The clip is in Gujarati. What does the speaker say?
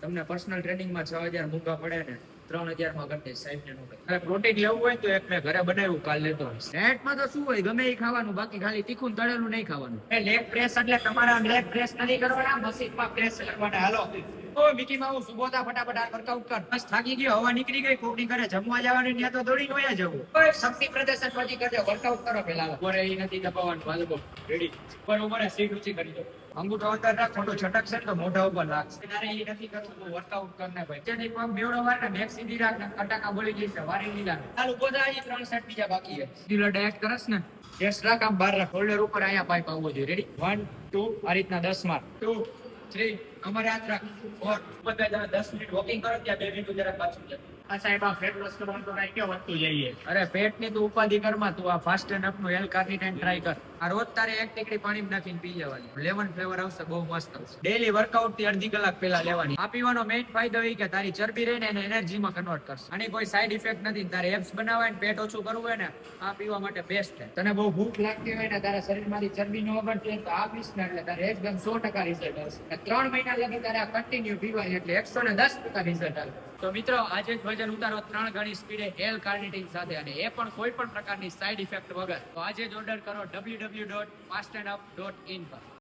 તમને પર્સનલ ટ્રેનિંગમાં છ હજાર મૂકવા પડે ને ત્રણ હજારમાં કરી દઈશ સાહેબ ને નો પ્રોટીન લેવું હોય તો એક મેં ઘરે બનાવ્યું કાલ લેતો નેટમાં તો શું હોય ગમે એ ખાવાનું બાકી ખાલી તીખું તળેલું નહીં ખાવાનું. લેગ પ્રેસ એટલે તમારા લેગ પ્રેસ નથી કરવાના મશીનમાં પ્રેસ કરવાના હાલો. ઓ મિકી માઉ સુબોધા ફટાફટ આ વર્કઆઉટ કર. બસ થાકી ગયો હવા નીકળી ગઈ કોકની ઘરે જમવા જવાનું ત્યાં તો દોડીને વયા જવું. શક્તિ પ્રદર્શન પછી કરજો વર્કઆઉટ કરો પેલા. ઉપર એ નથી દબાવવાનું બાજુ રેડી ઉપર ઉપર સીટ ઊંચી કરી દો. અંગૂઠો અંદર રાખ ખોટું છટકશે તો મોઢા ઉપર લાગશે તારે એ નથી કરવું વર્કઆઉટ કરને ભાઈ. જેની પગ બેવડો વાર ને બેક સીધી રાખ કટાકા બોલી અહીં ત્રણ સેટ બીજા બાકી છે. કરસ ને. બહાર રાખ. શોલ્ડર ઉપર અહીંયા પાઇપ આવવો જોઈએ. રેડી વન ટુ આ રીતના દસ માર ટુ અમારે હાથ રાખ. ફોર બધા દસ મિનિટ વોકિંગ કરો, ત્યાં બે મિનિટ પાછું જાય આ પેટ કરવાનું તો જઈએ અરે પેટની તું ઉપાધિ આ ફાસ્ટ એન્ડ અપનું એલ કાર્નિટાઇન ટ્રાય કર. આ રોજ તારે એક ટીકડી પાણીમાં નાખીને પી લેવાની. લેમન ફ્લેવર આવશે બહુ મસ્ત. આવશે ડેલી વર્કઆઉટથી અડધી કલાક પહેલા લેવાની. આ પીવાનો મેઇન ફાયદો એ કે તારી ચરબી રહીને એને એનર્જીમાં કન્વર્ટ કરશે. આની કોઈ સાઈડ ઇફેક્ટ નથી, તારે એપ્સ બનાવવા ને પેટ ઓછું કરવું હોય ને, આ પીવા માટે બેસ્ટ છે. તને બહુ ભૂખ લાગતી હોય ને, તારા શરીરમાંથી ચરબી નો હોય તો આ પીસ ને, એટલે તારે એકદમ સો ટકા રિઝલ્ટ આવશે. ત્રણ મહિના લગી તારે આ કન્ટિન્યુ પીવાય એટલે એકસો ને દસ ટકા રિઝલ્ટ આવે તો મિત્રો, આજે જ ઉતારો ત્રણ ગણી સ્પીડે એલ કાર્નિટીન સાથે અને એ પણ કોઈ પણ પ્રકારની સાઈડ ઇફેક્ટ વગર. તો આજે જ ઓર્ડર કરો WW dot fast and up dot in પર.